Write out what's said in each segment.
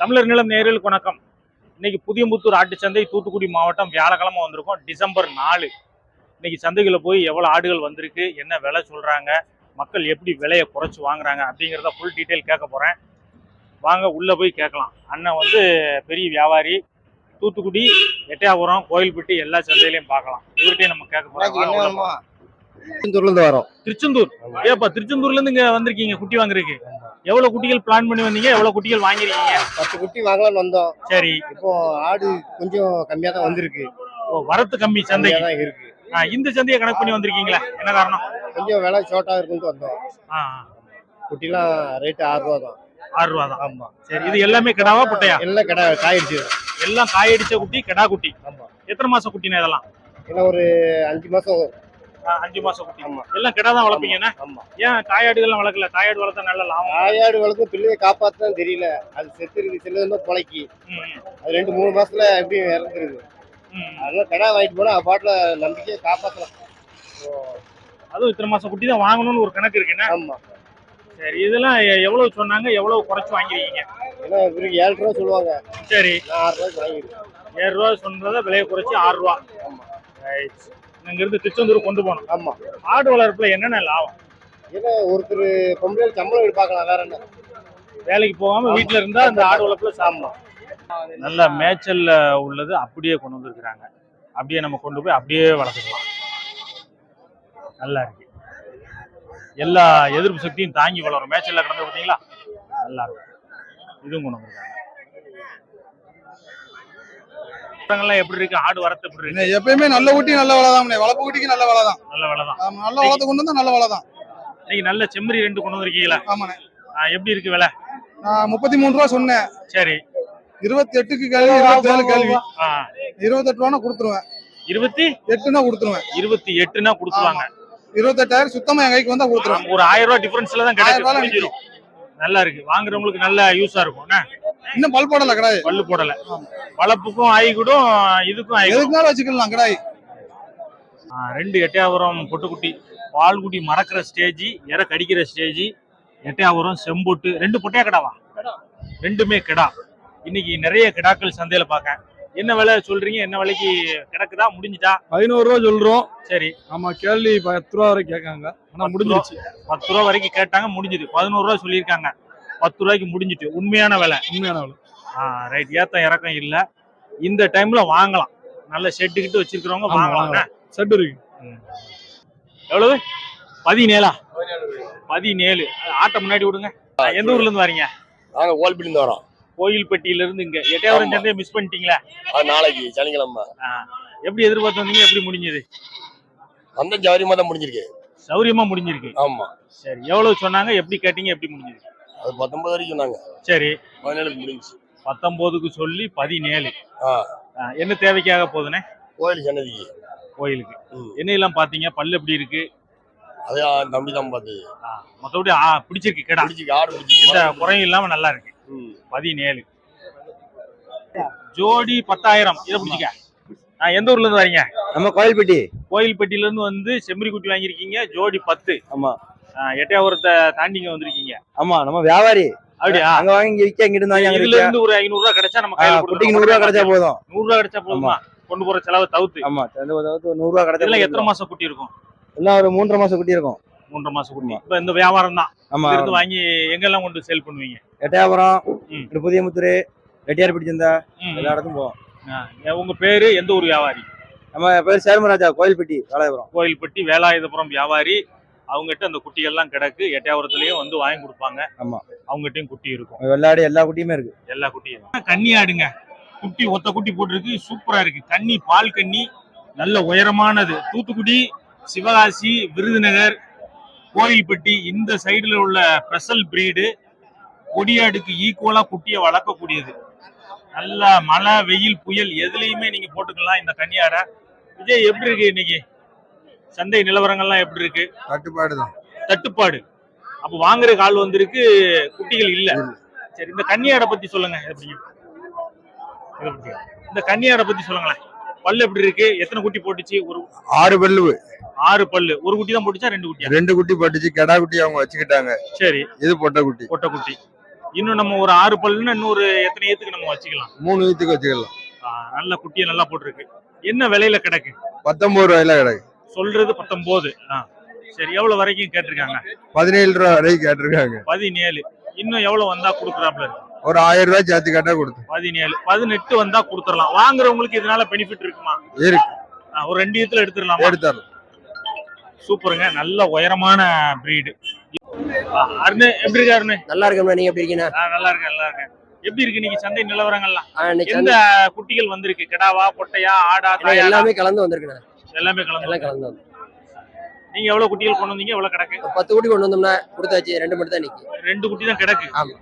தமிழர் நிலம் நேயர்களுக்கு வணக்கம். இன்னைக்கு புதியம்புத்தூர் ஆட்டுச்சந்தை தூத்துக்குடி மாவட்டம் வியாழக்கிழமை வந்திருக்கோம். டிசம்பர் நாலு. இன்னைக்கு சந்தைகளை போய் எவ்வளோ ஆடுகள் வந்திருக்கு என்ன விலை சொல்றாங்க மக்கள் எப்படி விலையை குறைச்சு வாங்குறாங்க அப்படிங்கிறத ஃபுல் டீட்டெயில் கேட்க போறேன். வாங்க உள்ள போய் கேட்கலாம். அண்ணன் வந்து பெரிய வியாபாரி. தூத்துக்குடி எட்டயாபுரம் கோயில்பட்டி எல்லா சந்தையிலையும் பார்க்கலாம். இவர்கிட்டயும் நம்ம கேட்க போலாம். திருச்செந்தூர்ல இருந்து வரோம். திருச்செந்தூர். ஏப்பா திருச்செந்தூர்ல இருந்து இங்க வந்திருக்கீங்க குட்டி வாங்குறதுக்கு? எவ்வளவு குட்டிகள் பிளான் பண்ணி வந்தீங்க எவ்வளவு குட்டிகள் வாங்கிருக்கீங்க பத்து குட்டி வாங்கலாம்னு வந்தோம். சரி. இப்போ ஆடு கொஞ்சம் கம்மியா தான் வந்திருக்கு. வரத்து கம்மி சந்தைக்கு தான் இருக்கு. இந்த சந்தையை கணக்கு பண்ணி வந்திருக்கீங்களா? என்ன காரணம்? கொஞ்சம் விலை ஷார்ட்டா இருக்குன்னு வந்தோம். குட்டிலாம் ரேட்டு ஆறு ரூபா தான். ஆறு ரூபா தான். ஆமா. சரி இது எல்லாமே கிடாவா புட்டையா எல்லாம் கடை காயிடுச்சு எல்லாம் காயடிச்ச குட்டி கிடா குட்டி. எத்தனை மாசம் குட்டினா இதெல்லாம்? இன்னும் ஒரு அஞ்சு மாசம் அஞ்சு மாசம் குட்டி. எல்லாம் கிடா தான் வளர்ப்பீங்கண்ணா ஏன் காயாடுகள்லாம் வளர்க்கல? காயாடு வளர்த்தா நல்ல லாபம். காயாடு வளர்த்து பிள்ளையை காப்பாத்துன்னு தெரியல. அது செத்து இருக்கு சிலது பொழைக்கி. அது ரெண்டு மூணு மாசத்துல எப்படி இறந்துருது. ம். அதனால கடை வாங்கிட்டு போனா பாட்டுல நம்பிக்கையை காப்பாத்தலாம். அதுவும் இத்தனை மாசம் குட்டி தான் வாங்கணும்னு ஒரு கணக்கு இருக்குண்ணா ஆமா. சரி இதெல்லாம் எவ்வளவு சொன்னாங்க? எவ்வளவு குறைச்சு வாங்கிருக்கீங்க? ஏழு ரூபா சொல்லுவாங்க. சரி. ஆறு ரூபாய்க்கு வாங்கிருக்கேன். ஏழு ரூபா சொன்னதை விலையை குறைச்சி ஆறு ரூபா. ஆமா. ரைட். இங்க இருந்து திருச்செந்தூர் கொண்டு போகணும். ஆமா. ஆடு வளர்ப்புல என்னென்ன லாபம்? ஏன்னா ஒருத்தர் பொம்பளை சம்பளம் எடுப்பாக்கலாம் வேற என்ன? வேலைக்கு போகாம வீட்ல இருந்தா அந்த ஆடு வளர்ப்புல சாப்பிடலாம். நல்ல மேய்ச்சல்ல உள்ளது அப்படியே கொண்டு வந்திருக்கிறாங்க. அப்படியே நம்ம கொண்டு போய் அப்படியே வளர்த்துக்கலாம். நல்லா இருக்கு. எல்லா எதிர்ப்பு சக்தியும் தாங்கி வளரும். மேய்ச்சல்ல கிடந்து பார்த்தீங்களா? நல்லா இருக்கும். இதுவும் கொண்டு வந்திருக்காங்க. மரங்கள்லாம் எப்படி இருக்கு? ஆடு வரத்து எப்படி இருக்கு? எப்பயுமே நல்ல குட்டி நல்ல விலை தான் வளர்ப்பு நல்ல விலை தான். நல்ல விலை தான். நல்ல வளர்த்து கொண்டு வந்தா நல்ல விலை தான். இன்னைக்கு நல்ல செம்மறி ரெண்டு கொண்டு வந்திருக்கீங்களா? ஆமாண்ணே. எப்படி இருக்கு விலை? நான் முப்பத்தி மூணு ரூபா சொன்னேன். சரி. இருபத்தி எட்டுக்கு கேள்வி இருபத்தி ஏழு கேள்வி. இருபத்தெட்டு ரூபா கொடுத்துருவேன். இருபத்தி? எட்டுனா கொடுத்துருவேன். இருபத்தி எட்டுனா கொடுத்துருவாங்க. இருபத்தெட்டாயிரம் சுத்தமா என் கைக்கு வந்தா கொடுத்துருவேன். ஒரு ஆயிரம் ரூபாய் டிஃபரன்ஸ்ல தான் கிடைக்கும். நல்லா இருக்கு. வாங்குறவங்களுக்கு நல்ல யூஸா இருக்கும்? இன்னும் பல் போடல கடாய். பல்லு போடல. வளப்புக்கும் ஆயிக்கூடும் இதுக்கும் ஆயிக்கூடும் எதுக்குனாலும் வச்சுக்கலாம் கடாய்? ஆ, ரெண்டு எட்டையாபுரம் பொட்டுக்குட்டி பால்குடி மறக்கிற ஸ்டேஜ் இற கடிக்கிற ஸ்டேஜ் எட்டையாபுரம் செம்பொட்டு ரெண்டு பொட்டையா கிடாவா? ரெண்டுமே கிடா. இன்னைக்கு நிறைய கிடாக்கள் சந்தையில பார்க்க என்ன விலை சொல்றீங்க? என்ன விலைக்கு கிடக்குதா? முடிஞ்சுதா? ஐநூறு ரூபா சொல்றோம். சரி. ஆமா கேள்வி பத்து ரூபா வரை கேட்காங்க. ஆனா முடிஞ்சிருச்சு. பத்து ரூபா வரைக்கும் கேட்டாங்க முடிஞ்சுது. பதினோரு ரூபா சொல்லியிருக்காங்க. பத்து ரூபாய்க்கு முடிஞ்சிட்டு உண்மையான விலை. உண்மையான விலை. ஆ ரைட் ஏத்தம் இறக்கம் இல்ல. இந்த டைம்ல வாங்கலாம். நல்ல ஷெட்டு கிட்ட வச்சிருக்கிறவங்க வாங்கலாம். செட் இருக்கு. எவ்வளவு? பதினேழா? பதினேழு ஆட்டை முன்னாடி விடுங்க. எந்த ஊர்ல இருந்து வரீங்க? நாங்க கோல்பிலிருந்து வரோம். கோயில்பட்டியில இருந்து இங்க. எட்டையாவரம் ஆமா. சந்தையை மிஸ் பண்ணிட்டீங்களா? அது நாளைக்கு சனிக்கிழமை. எப்படி எதிர்பார்த்து வந்தீங்க? எப்படி முடிஞ்சது? அந்த ஜவரியமா தான் முடிஞ்சிருக்கு. சௌரியமா முடிஞ்சிருக்கு. ஆமா. சரி எவ்வளவு சொன்னாங்க? எப்படி கேட்டீங்க? எப்படி முடிஞ்சது? அது பத்தொன்பது வரைக்கும் சொன்னாங்க. சரி. பதினேழுக்கு முடிஞ்சுச்சு. பத்தொன்பதுக்கு சொல்லி பதினேழு. ஆ. ஆ, என்ன தேவைக்காக போகுதுண்ணே? கோயில் சன்னதிக்கு. கோயிலுக்கு. ம். என்ன எல்லாம் பாத்தீங்க பல்லு எப்படி இருக்கு? அது தம்பி தான் பார்த்து ஆ, மத்தபடி ஆ, பிடிச்சிருக்கு கிடா. பிடிச்சிக்கு ஆடு எந்த பிடிச்சிக்கு குறையும் இல்லாம நல்லா இருக்கு. பதினேழு. ஜோடி பத்தாயிரம். இதை பிடிச்சிக்க. ஆ, எந்த ஊர்ல இருந்து வரீங்க? நம்ம கோயில்பட்டி. கோயில்பட்டியில இருந்து வந்து குட்டி வாங்கியிருக்கீங்க. ஜோடி பத்து. ஆமா. எட்டையாபுரத்தை தாண்டி இங்க வந்திருக்கீங்க. ஆமா நம்ம வியாபாரி. அப்படியா? அங்க வாங்கி இங்க விக்க வாங்கி அங்க இதுல இருந்து ஒரு ஐநூறு ரூபாய் கிடைச்சா நம்ம கையில குட்டிக்கு நூறு ரூபா கிடைச்சா போதும். நூறு ரூபாய் கிடைச்சா போதுமா? கொண்டு போற செலவு தவிர்த்து. ஆமா ரெண்டு ஒரு நூறு ரூபா கிடைச்சா எத்தனை. மாசம் குட்டி இருக்கும் எல்லாம் ஒரு மூன்றரை மாசம் குட்டி இருக்கும் மூன்றரை மாசம் குட்டி. இப்ப இந்த வியாபாரம் தான். ஆமா. இருந்து வாங்கி எங்கெல்லாம் கொண்டு சேல் பண்ணுவீங்க? எட்டயபுரம் ம். இந்த புதியமுத்தூர் ரெட்டியார்பட்டி சந்தை ம், எல்லா இடத்துக்கும் போவோம். உங்க பேரு எந்த ஊர் வியாபாரி? நம்ம பேர் சேர்மராஜா கோயில்பட்டி வேலாயபுரம். கோயில்பட்டி வேலாயுதபுரம் வியாபாரி. அவங்ககிட்ட அந்த குட்டிகள்லாம் கிடக்கு எட்டையாபுரத்துலயும் வந்து வாங்கி கொடுப்பாங்க. ஆமா. அவங்ககிட்டயும் குட்டி இருக்கும். வெள்ளாடு எல்லா குட்டியுமே இருக்கு. எல்லா குட்டியும். கன்னி ஆடுங்க. குட்டி ஒத்த குட்டி போட்டிருக்கு சூப்பரா இருக்கு. கன்னி பால் கன்னி நல்ல உயரமானது. தூத்துக்குடி சிவகாசி விருதுநகர் கோயில்பட்டி இந்த சைடுல உள்ள ஸ்பெஷல் பிரீடு கொடியாடுக்கு ஈக்குவலா குட்டியை வளர்க்கக்கூடியது. நல்ல மழை வெயில் புயல் எதுலயுமே நீங்க போட்டுக்கலாம் இந்த கன்னியாடை விஜய் எப்படி இருக்கு இன்னைக்கு? சந்தை நிலவரங்கள்லாம் எப்படி இருக்கு? கட்டுப்பாடு தான் தட்டுப்பாடு. அப்ப வாங்குற கால் வந்திருக்கு குட்டிகள் இல்ல. சரி இந்த கன்னியாடை பத்தி சொல்லுங்க. எப்படி. இந்த கன்னியாடை பத்தி சொல்லுங்களேன். பல்லு எப்படி இருக்கு? எத்தனை குட்டி போட்டுச்சு? ஒரு ஆறு பல்லு. ஆறு பல்லு. ஒரு குட்டி தான் போட்டுச்சா ரெண்டு குட்டியா? ரெண்டு குட்டி போட்டுச்சு. கெடா குட்டி அவங்க வச்சுக்கிட்டாங்க. சரி. இது பொட்டை குட்டி. பொட்டை குட்டி. இன்னும் நம்ம ஒரு ஆறு பல்லுன்னு இன்னொரு எத்தனை ஏத்துக்கு நம்ம வச்சுக்கலாம்? மூணு வீத்துக்கு வச்சுக்கலாம். நல்ல குட்டியை நல்லா போட்டிருக்கு. என்ன விலையில கிடக்கு? பத்தொன்பது ரூபாயில கிடக்கு. சொல்றது பத்தொன்பது சரி எவ்வளவு வரைக்கும் கேட்டிருக்காங்க? பதினேழு ரூபா வரைக்கும் கேட்டிருக்காங்க. பதினேழு. இன்னும் எவ்வளவு வந்தா கொடுக்குறாப்ல ஒரு ஆயிரம் ரூபாய் சேர்த்து கேட்டா கொடுத்து பதினேழு. பதினெட்டு வந்தா கொடுத்துடலாம். வாங்குறவங்களுக்கு இதனால பெனிஃபிட் இருக்குமா? இருக்கு. ஒரு ரெண்டு இடத்துல எடுத்துடலாமா? எடுத்தாரு சூப்பருங்க. நல்ல உயரமான பிரீடு அருண் எப்படி இருக்கு அருண்? நல்லா இருக்கேன் நீங்க எப்படி இருக்கீங்க? நல்லா இருக்கேன் நல்லா இருக்கேன். எப்படி இருக்கு இன்னைக்கு சந்தை நிலவரங்கள்லாம்? எந்த குட்டிகள் வந்திருக்கு? கிடாவா பொட்டையா ஆடா எல்லாமே கலந்து வந்திருக்குண்ணே. எல்லாமே கலந்து எல்லாம் கலந்து வந்து நீங்க எவ்வளவு குட்டிகள் கொண்டு வந்தீங்க? எவ்வளவு கிடக்கு? பத்து கோடி கொண்டு வந்தோம்னா கொடுத்தாச்சு ரெண்டு மட்டும் தான் நிக்கி ரெண்டு குட்டி தான் கிடக்கு. ஆமா.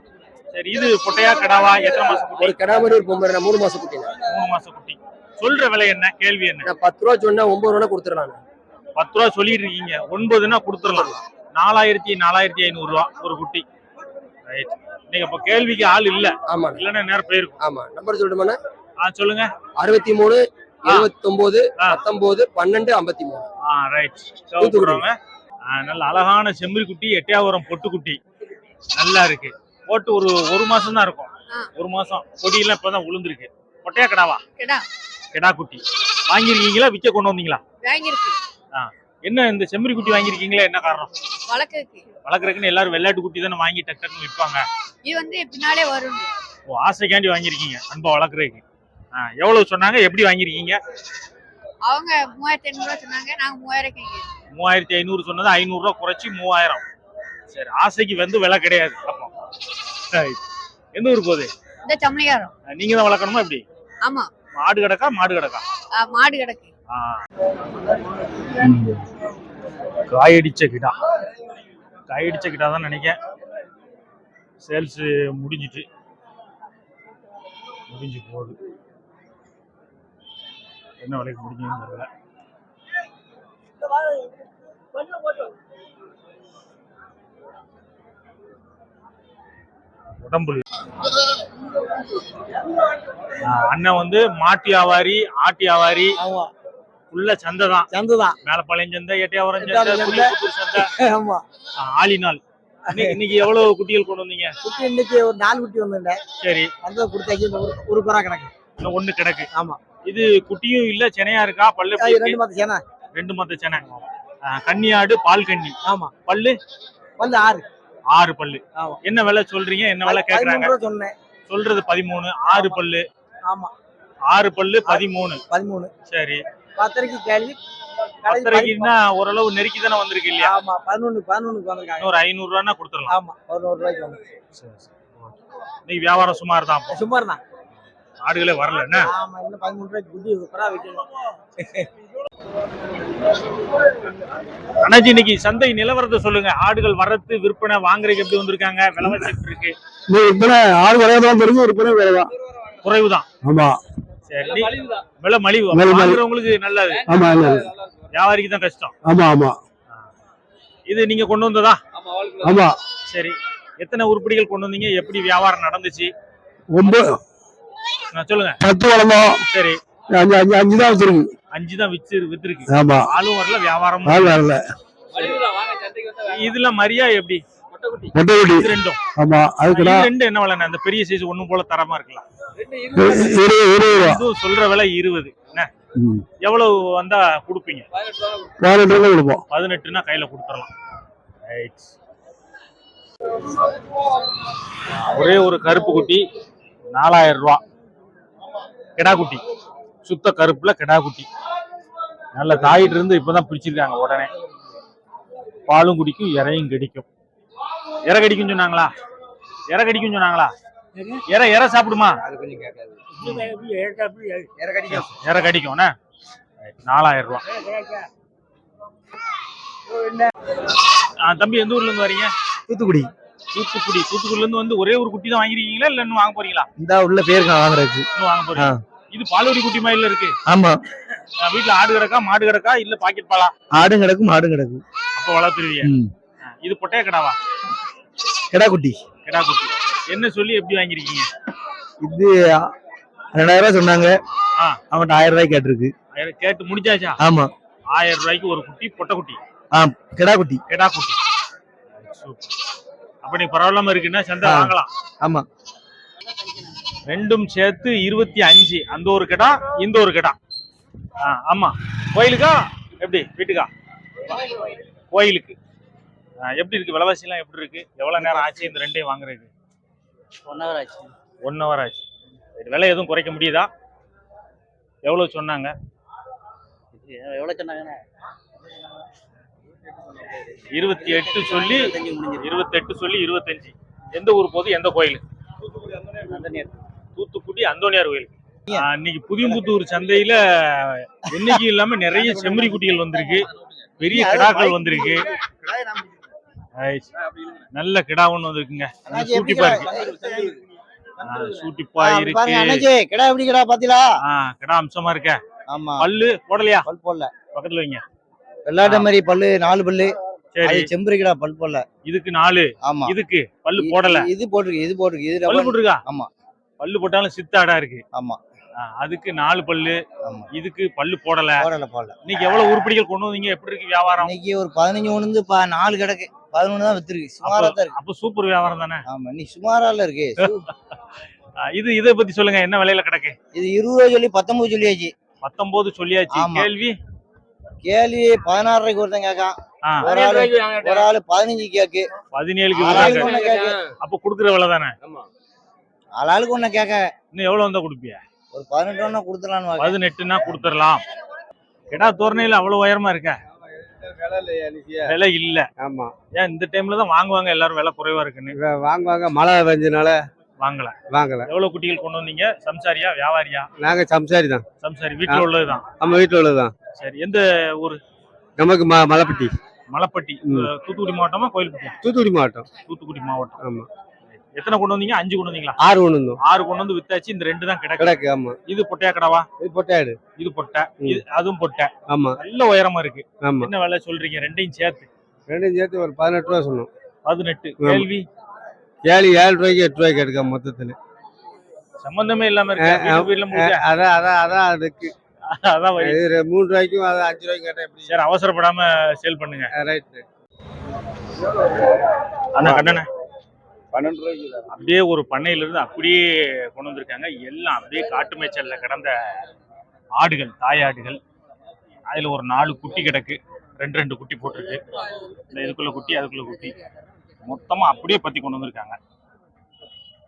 சரி இது பொட்டையா கிடாவா எத்தனை மாசம் குட்டி? ஒரு கடா மாதிரி ஒரு பொம்பளை மூணு மாசம் குட்டிண்ணே மூணு மாசம் குட்டி. சொல்ற விலை என்ன? கேள்வி என்ன? நான் பத்து ரூபா சொன்னா ஒன்பது ரூபா கொடுத்துடலாம் பத்து ரூபா சொல்லிட்டு இருக்கீங்க. ஒன்பதுன்னா கொடுத்துடலாம். நாலாயிரத்தி நாலாயிரத்தி ஐநூறு ரூபா ஒரு குட்டி. ரைட் நீங்க இப்ப கேள்விக்கு ஆள் இல்ல. ஆமா இல்லன்னா நேரம் போயிருக்கும். ஆமா. நம்பர் சொல்லட்டுமாண்ணே? ஆ சொல்லுங்க. அறுபத்தி மூணு இருபத்தொன்பது ஆ. பத்தொன்பது பன்னெண்டு ஐம்பத்தி மூணு ரைட் நல்ல அழகான செம்பரி குட்டி எட்டையாவரம் பொட்டு குட்டி நல்லா இருக்கு. போட்டு ஒரு ஒரு மாசம் தான் இருக்கும். ஒரு மாசம். கொடியெல்லாம் இப்பதான் உளுந்துருக்கு. பொட்டையா கிடாவா? கிடா. கிடா குட்டி. வாங்கியிருக்கீங்களா? விற்க கொண்டு வந்தீங்களா? என்ன இந்த செம்பரி குட்டி வாங்கியிருக்கீங்களா? என்ன காரணம்? வழக்குக்கு வளர்க்குறதுக்குன்னு எல்லாரும் வெள்ளாட்டு குட்டி தானே வாங்கி டக்கு டக்குன்னு விற்பாங்க. இது வந்து பின்னாலே வரும் ஓ ஆசைக்காண்டி வாங்கியிருக்கீங்க. அன்பா வளர்க்குறதுக்கு. எவ்வளவு சொன்னாங்க? எப்படி வாங்கியிருக்கீங்க? அவங்க மூவாயிரத்தி ஐநூறு ரூபா சொன்னாங்க நாங்க மூவாயிரம் மூவாயிரத்தி ஐநூறு சொன்னது ஐநூறுரூவா குறைச்சி மூவாயிரம். சரி ஆசைக்கு வந்து விலை கிடையாது. அப்போ. எந்த ஊர் போகுது? இந்த சமணிகாரம். நீங்க தான் வளர்க்கணுமா எப்படி? ஆமா. மாடு கிடக்கா மாடு கிடக்கா? மாடு கிடக்கு. காயடிச்ச கிடா. காயடிச்ச கிடா தான் நினைக்கிறேன். சேல்ஸ் முடிஞ்சிட்டு. முடிஞ்சு போகுது. என்ன விலைக்கு முடிஞ்சுன்னு தெரியல. உடம்புல அண்ணன் வந்து மாட்டு வியாபாரி ஆட்டு ஆமா. உள்ள சந்தை தான். சந்துதான். மேலப்பாளையம் சந்தை எட்டையாவரம் சந்தை சந்தை. சந்தை. ஆமா. ஆஹ் ஆலிநாள் இன்னைக்கு- எவ்வளவு குட்டிகள் கொண்டு வந்தீங்க? குட்டி இன்னைக்கு ஒரு நாலு குட்டி வந்துட்டேன் சரி. வந்து கொடுத்தாச்சு ஒரு குறா கணக்கு ஒண்ணு கிடக்கு. ஆமா. இது குட்டியும் இல்ல செனையா இருக்கா? பல்லு? ரெண்டு மத்த செனை. ஆஹ் கன்னியாடு பால் கன்னி. ஆமா. பல்லு? வந்து ஆறு. ஆறு பல்லு. என்ன விலை சொல்றீங்க? என்ன விலை கேக்குறாங்க? சொன்னேன். சொல்றது பதிமூணு ஆறு பல்லு. ஆமா. ஆறு பல்லு பதிமூணு. பதிமூணு. சரி. பத்தரைக்கு கேள்வி. பத்தரைக்குன்னா ஓரளவு நெருக்கி தானே வந்திருக்கு இல்லையா? ஆமா பதினொன்னு பதினொன்னுக்கு வந்திருக்காங்க. இன்னொரு ஐநூறு ரூபான்னா கொடுத்துடலாம். ஆமா பதினோரு ரூபாய்க்கு வந்து இன்னைக்கு வியாபாரம் சுமார் தான். சுமார் தான் ஆடுகளே வரல என்ன? அண்ணாச்சி இன்னைக்கு சந்தை நிலவரத்தை சொல்லுங்க. ஆடுகள் வரத்து விற்பனை வாங்குறதுக்கு எப்படி வந்திருக்காங்க? விலை வச்சுட்டு இருக்கு. விற்பனை ஆறு விலைதான் பெருசு விற்பனை விலைதான். குறைவுதான். ஆமா. சரி விலை மலிவு. வாங்குறவங்களுக்கு நல்லது. ஆமா வியாபாரிக்கு தான் கஷ்டம். ஆமா ஆமா. இது நீங்க கொண்டு வந்ததா? ஆமா சரி. எத்தனை உருப்படிகள் கொண்டு வந்தீங்க? எப்படி வியாபாரம் நடந்துச்சு? ஒன்பது சொல்லுங்க. பத்து வளர்ந்தோம். சரி. அஞ்சு அஞ்சு அஞ்சு தான் வச்சிருக்கு. அஞ்சு தான் வித்து வித்துருக்கு. ஆமா. ஆளும் வரல வியாபாரமும் ஆள் வரல. இதுல மரியா எப்படி? மொட்டை குட்டி இது ரெண்டும். ஆமா ரெண்டு என்ன விலை அந்த பெரிய சைஸ் ஒண்ணும் போல தரமா இருக்கலாம். இதுவும் சொல்ற விலை இருபது. எவ்வளவு வந்தா கொடுப்பீங்க? கொடுப்போம். பதினெட்டுனா கையில கொடுத்துடலாம். ஒரே ஒரு கருப்பு குட்டி நாலாயிரம் ரூபா. கிடா குட்டி சுத்த கருப்புல கிடா குட்டி நல்ல தாயிட்டு இருந்து இப்பதான் பிடிச்சிருக்காங்க உடனே. பாலும் குடிக்கும் இறையும் கடிக்கும். இறை கடிக்கும் சொன்னாங்களா? இறை கடிக்கும் சொன்னாங்களா? இறை இறை சாப்பிடுமா? இறை கடிக்கும். நாலாயிரம் ரூபா ஆ, தம்பி எந்த ஊர்ல இருந்து வரீங்க? தூத்துக்குடி. தூத்துக்குடி. தூத்துக்குடில இருந்து வந்து ஒரே ஒரு குட்டி தான் வாங்கிருக்கீங்களா? இல்ல இன்னும் வாங்க போறீங்களா? இந்த உள்ள பேருக்கு வாங்குறதுக்கு. இன்னும் வாங்க போறீங்க இது பாலூரி குட்டி மயில இருக்கு. ஆமா. வீட்ல ஆடு கிடக்கா மாடு கிடக்கா இல்ல பாக்கெட் பாலா? ஆடும் கிடக்கு மாடும் கிடக்கு. அப்ப வளர்த்துருவீங்க. இது பொட்டைய கிடாவா? கிடா குட்டி. கிடா குட்டி. என்ன சொல்லி எப்படி வாங்கிருக்கீங்க? இது ரெண்டாயிரம் ரூபாய் சொன்னாங்க. ஆ. அவன்கிட்ட ஆயிரம் ரூபாய் கேட்டிருக்கு. கேட்டு முடிச்சாச்சா? ஆமா. ஆயிரம் ரூபாய்க்கு ஒரு குட்டி பொட்டை குட்டி. கிடா குட்டி. கிடா குட்டி. சூப்பர். அப்படி பரவாயில்லாம இருக்குன்னா சந்தை. வாங்கலாம். ஆமா. ரெண்டும் சேர்த்து இருபத்தி அஞ்சு. அந்த ஒரு கிடா இந்த ஒரு கிடா. ஆ, ஆமா. கோயிலுக்கா? எப்படி? வீட்டுக்கா? கோயிலுக்கு. எப்படி இருக்கு? விலைவாசி எல்லாம் எப்படி இருக்கு? எவ்வளவு நேரம் ஆச்சு இந்த ரெண்டையும் வாங்குறதுக்கு? ஒன் ஹவர் ஆச்சு. ஒன் ஹவர் ஆச்சு. விலை எதுவும் குறைக்க முடியுதா? எவ்வளவு சொன்னாங்க? எவ்வளோ சொன்னாங்கண்ணே? இருபத்தி எட்டு சொல்லி இருபத்தெட்டு சொல்லி இருபத்தஞ்சு. எந்த ஊர் போகுது எந்த கோயில்? தூத்துக்குடி அந்தோனியார் கோயில். இன்னைக்கு புதியம்புத்தூர் சந்தையில என்னைக்கு இல்லாம நிறைய செம்மறி குட்டிகள் வந்திருக்கு. பெரிய கிடாக்கள் வந்திருக்கு. நல்ல கிடா ஒண்ணு வந்திருக்குங்க. சூட்டிப்பா இருக்கு. சூட்டிப்பா இருக்கு. கிடா எப்படி கிடா பாத்தீங்களா? கிடா அம்சமா இருக்க. ஆமா. பல்லு போடலையா? பல் போடல. பக்கத்துல வைங்க. வெள்ளாட்ட மாதிரி பல்லு நாலு பல்லு. சரி. அது செம்பரி கிடா பல். போடல இதுக்கு நாலு. ஆமா. இதுக்கு பல்லு போடல. இது போட்டிருக்கு இது போட்டிருக்கு. இது பல்லு போட்டிருக்கா? ஆமா. பல்லு போட்டாலும் சித்தாடா இருக்கு. ஆமா. அதுக்கு நாலு பல்லு. இதுக்கு பல்லு போடல. போடல போடல. இன்னைக்கு எவ்வளவு உருப்படிகள் கொண்டு வந்தீங்க? எப்படி இருக்கு வியாபாரம்? இன்னைக்கு ஒரு பதினஞ்சு ஒண்ணு நாலு கிடக்கு. பதினொன்னு தான் வித்துருக்கு. சுமாரா தான் இருக்கு. அப்ப சூப்பர் வியாபாரம் தானே? ஆமா இன்னைக்கு சுமாரால இருக்கு. இது இதை பத்தி சொல்லுங்க. என்ன விலையில கிடக்கு? இது இருபது ரூபா சொல்லி பத்தொன்பது சொல்லியாச்சு. பத்தொன்பது சொல்லியாச்சு. கேள்வி? கேள்வி பதினாறு ரூபாய்க்கு ஒருத்தன் கேட்கான். ஒரு ஆளு ஒரு ஆளு பதினஞ்சு கேக்கு. பதினேழுக்கு கேக்கு. அப்ப குடுக்குற விலை தானே? ஆளாளுக்கு ஒண்ணு கேட்க இன்னும் எவ்வளவு வந்தா கொடுப்பிய? ஒரு பதினெட்டு ஒண்ணு பாக்க. பதினெட்டுனா கொடுத்துடலாம். கிடா தோரணையில அவ்வளவு உயரமா இருக்க? விலை இல்ல. ஆமா. ஏன் இந்த டைம்ல தான் வாங்குவாங்க எல்லாரும் விலை குறைவா இருக்குன்னு? வாங்குவாங்க மழை பெஞ்சனால. வாங்கல. வாங்கல. எவ்வளவு குட்டிகள் கொண்டு வந்தீங்க? சம்சாரியா வியாபாரியா? நாங்க சம்சாரி தான். சம்சாரி வீட்டுல உள்ளதுதான். நம்ம வீட்டுல உள்ளதுதான். சரி எந்த ஊர்? நமக்கு மலைப்பட்டி. மலைப்பட்டி. தூத்துக்குடி மாவட்டமா கோயில்பட்டியா தூத்துக்குடி மாவட்டம். தூத்துக்குடி மாவட்டம். ஆமா. எத்தனை கொண்டு வந்தீங்க? அஞ்சு கொண்டு வந்தீங்களா? ஆறு ஒண்ணு இருந்தோம் ஆறு கொண்டு வந்து வித்தாச்சு இந்த ரெண்டு தான் கிடக்கு. கிடக்கு ஆமா. இது பொட்டையா கடவா? இது பொட்டையாடு. இது பொட்டை. இது அதுவும் பொட்டை. ஆமா. நல்ல உயரமா இருக்கு. ஆமா. என்ன விலை சொல்றீங்க? ரெண்டையும் சேர்த்து. ரெண்டும் சேர்த்து ஒரு பதினெட்டு ரூபா சொன்னோம். பதினெட்டு. கேள்வி? ஏழு ஏழு ரூபாய்க்கு எட்டு ரூபாய்க்கு எடுக்க மொத்தத்துல. சம்பந்தமே இல்லாம அதான் அதான் அதான் அதுக்கு. அதான் மூணு ரூபாய்க்கும் அது அஞ்சு ரூபாய்க்கு கேட்டா எப்படி? சரி அவசரப்படாம சேல் பண்ணுங்க. ரைட் அண்ணா பன்னெண்டு ரூபாய்க்கு அப்படியே ஒரு பண்ணையில இருந்து அப்படியே கொண்டு வந்திருக்காங்க. எல்லாம் அப்படியே காட்டு மேய்ச்சல்ல கிடந்த ஆடுகள் தாயாடுகள் அதுல ஒரு நாலு குட்டி கிடக்கு. ரெண்டு ரெண்டு குட்டி போட்டிருக்கு. இந்த இதுக்குள்ள குட்டி அதுக்குள்ள குட்டி. மொத்தமாக அப்படியே பற்றி கொண்டு வந்திருக்காங்க.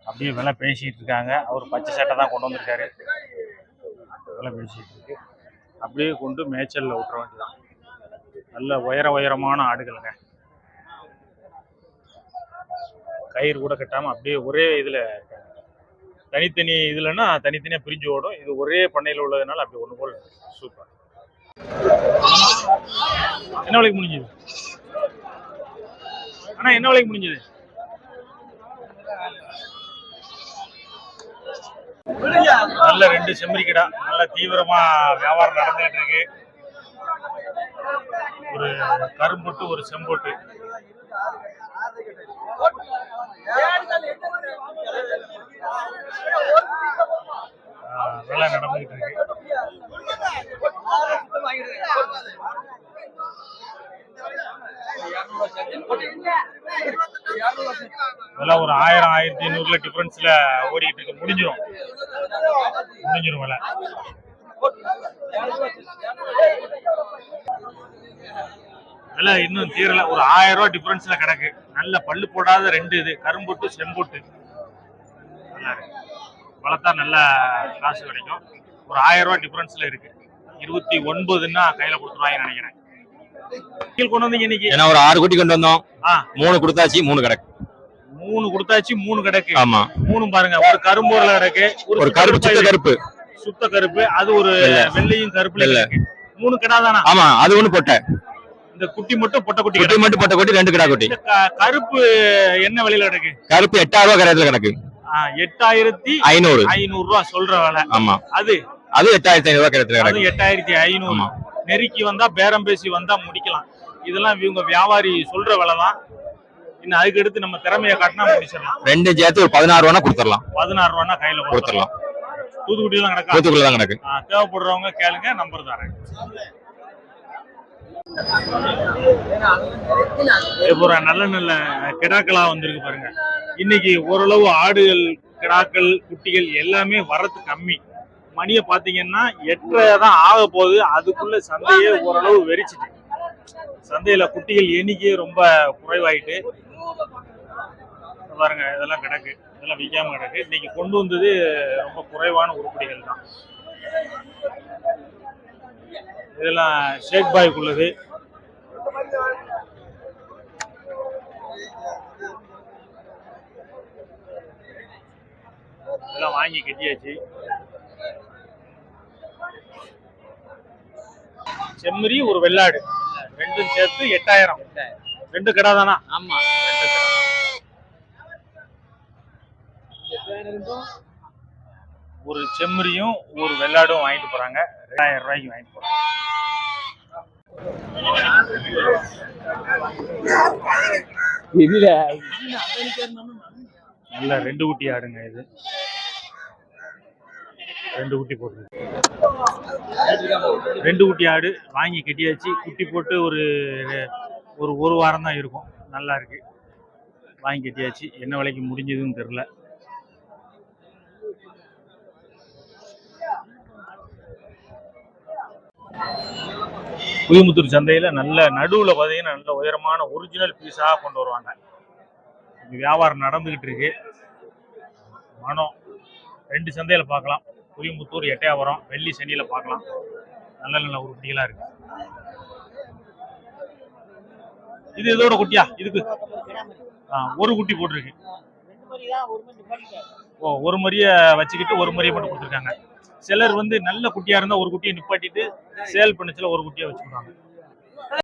அப்படியே விலை பேசிகிட்டு இருக்காங்க. அவர் பச்சை சட்டை தான் கொண்டு வந்திருக்காரு. விலை பேசிகிட்டு இருக்கு. அப்படியே கொண்டு மேய்ச்சலில் விட்டுற வேண்டியதான் நல்ல உயர உயரமான ஆடுகளுங்க. கயிறு கூட கட்டாமல் அப்படியே ஒரே இதில் தனித்தனி இதுலன்னா தனித்தனியாக பிரிஞ்சு ஓடும். இது ஒரே பண்ணையில் உள்ளதுனால அப்படி ஒன்று போல் சூப்பர். என்ன விலைக்கு முடிஞ்சது? அண்ணா என்ன விலைக்கு முடிஞ்சது? நல்ல ரெண்டு செம்மறி நல்ல தீவிரமா வியாபாரம் நடந்துகிட்டு இருக்கு. ஒரு கரும்பொட்டு ஒரு செம்பொட்டு. நல்லா நடந்துகிட்டு இருக்கு. இதெல்லாம் ஒரு ஆயிரம் ஆயிரத்தி ஐநூறுல டிஃபரன்ஸ்ல ஓடிட்டு இருக்கு. முடிஞ்சிடும் முடிஞ்சிடும் வில. விலை இன்னும் தீரல. ஒரு ஆயிரம் ரூபாய் டிஃபரன்ஸ்ல கிடக்கு. நல்ல பல்லு போடாத ரெண்டு இது. கரும்பொட்டு செம்பொட்டு நல்லா இருக்கு. வளர்த்தா நல்ல காசு கிடைக்கும். ஒரு ஆயிரம் ரூபாய் டிஃபரன்ஸ்ல இருக்கு. இருபத்தி ஒன்பதுன்னா கையில கொடுத்துருவாங்கன்னு நினைக்கிறேன். கொண்டு வந்தீங்க இன்னைக்கு? ஏன்னா ஒரு ஆறு குட்டி கொண்டு வந்தோம். மூணு கொடுத்தாச்சு மூணு கிடக்கு. மூணு கொடுத்தாச்சு மூணு கிடக்கு. ஆமா. மூணு பாருங்க ஒரு கரும்பூர்ல கிடக்கு ஒரு கருப்பு சித்த கருப்பு. சுத்த கருப்பு அது ஒரு. வெள்ளையும் கருப்புல இல்ல. மூணு கிடா தானா ஆமா அது ஒண்ணு பொட்டை. இந்த குட்டி மட்டும் பொட்டை குட்டி குட்டி மட்டும் பொட்டை குட்டி ரெண்டு கிடா குட்டி. கருப்பு என்ன விலையில கிடக்கு? கருப்பு எட்டாயிரம் ரூபாய் கரையத்துல கிடக்கு. எட்டாயிரத்தி ஐநூறு. ஐநூறு ரூபா சொல்ற விலை. ஆமா. அது? அது எட்டாயிரத்தி ஐநூறு ரூபாய் கிடக்கு. எட்டாயிரத்தி ஐநூறு. நெருக்கி வந்தா பேரம் பேசி வந்தா முடிக்கலாம். இதெல்லாம் இவங்க வியாபாரி சொல்ற விலை தான் இன்னும் அதுக்கு அடுத்து நம்ம திறமையை காட்டினா முடிச்சிடலாம். ரெண்டும் சேர்த்து ஒரு பதினாறு ரூபா கொடுத்துடலாம். பதினாறு ரூபானா கையில கொடுத்துடலாம். கொடுத்துடலாம். தூத்துக்குடி தான் கிடக்கா? தூத்துக்குள்ள தான் கிடக்கு. தேவைப்படுறவங்க கேளுங்க நம்பர் தரேன். இப்போ நல்ல நல்ல கிடாக்களா வந்திருக்கு பாருங்க. இன்னைக்கு ஓரளவு ஆடுகள் கிடாக்கள் குட்டிகள் எல்லாமே வரத்து கம்மி. மணியை பார்த்தீங்கன்னா எட்டரை தான் ஆக போகுது. அதுக்குள்ள சந்தையே ஓரளவு வெறிச்சிட்டு. சந்தையில குட்டிகள் எண்ணிக்கையே ரொம்ப குறைவாயிட்டு. பாருங்க இதெல்லாம் கிடக்கு. இதெல்லாம் விற்காம கிடக்கு. இன்னைக்கு கொண்டு வந்தது ரொம்ப குறைவான உருப்படிகள் தான். இதெல்லாம் ஷேக் பாய்க்குள்ளது. இதெல்லாம் வாங்கி கட்டியாச்சு. செம்மறி ஒரு வெள்ளாடு. ரெண்டும் சேர்த்து எட்டாயிரம். ரெண்டு கடை தானா? ஆமா. ஒரு செம்மறியும் ஒரு வெள்ளாடும் வாங்கிட்டு போறாங்க. ரெண்டாயிரம் ரூபாய்க்கு வாங்கிட்டு போறாங்க. நல்ல ரெண்டு குட்டி ஆடுங்க இது. ரெண்டு குட்டி போட்டு ரெண்டு குட்டி ஆடு வாங்கி கட்டியாச்சு. குட்டி போட்டு ஒரு ஒரு ஒரு வாரம் தான் இருக்கும். நல்லா இருக்கு. வாங்கி கட்டியாச்சு. என்ன விலைக்கு முடிஞ்சதுன்னு தெரில புதுமுத்தூர் சந்தையில நல்ல நடுவுல பார்த்தீங்கன்னா நல்ல உயரமான ஒரிஜினல் பீஸாக கொண்டு வருவாங்க. வியாபாரம் நடந்துகிட்டு இருக்கு. மனம். ரெண்டு சந்தையில் பார்க்கலாம். புளியமுத்தூர் எட்டையாபுரம் வெள்ளி சனியில பார்க்கலாம். நல்ல நல்ல உருப்படிகளா இருக்கு. இது இதோட குட்டியா? இதுக்கு. ஆ, ஒரு குட்டி போட்டிருக்கு. ஓ ஒரு முறையை வச்சுக்கிட்டு ஒரு முறையை மட்டும் கொடுத்துருக்காங்க. சிலர் வந்து நல்ல குட்டியா இருந்தா ஒரு குட்டியை நிப்பாட்டிட்டு சேல் பண்ணச்சுல ஒரு குட்டியாக வச்சுக்கிறாங்க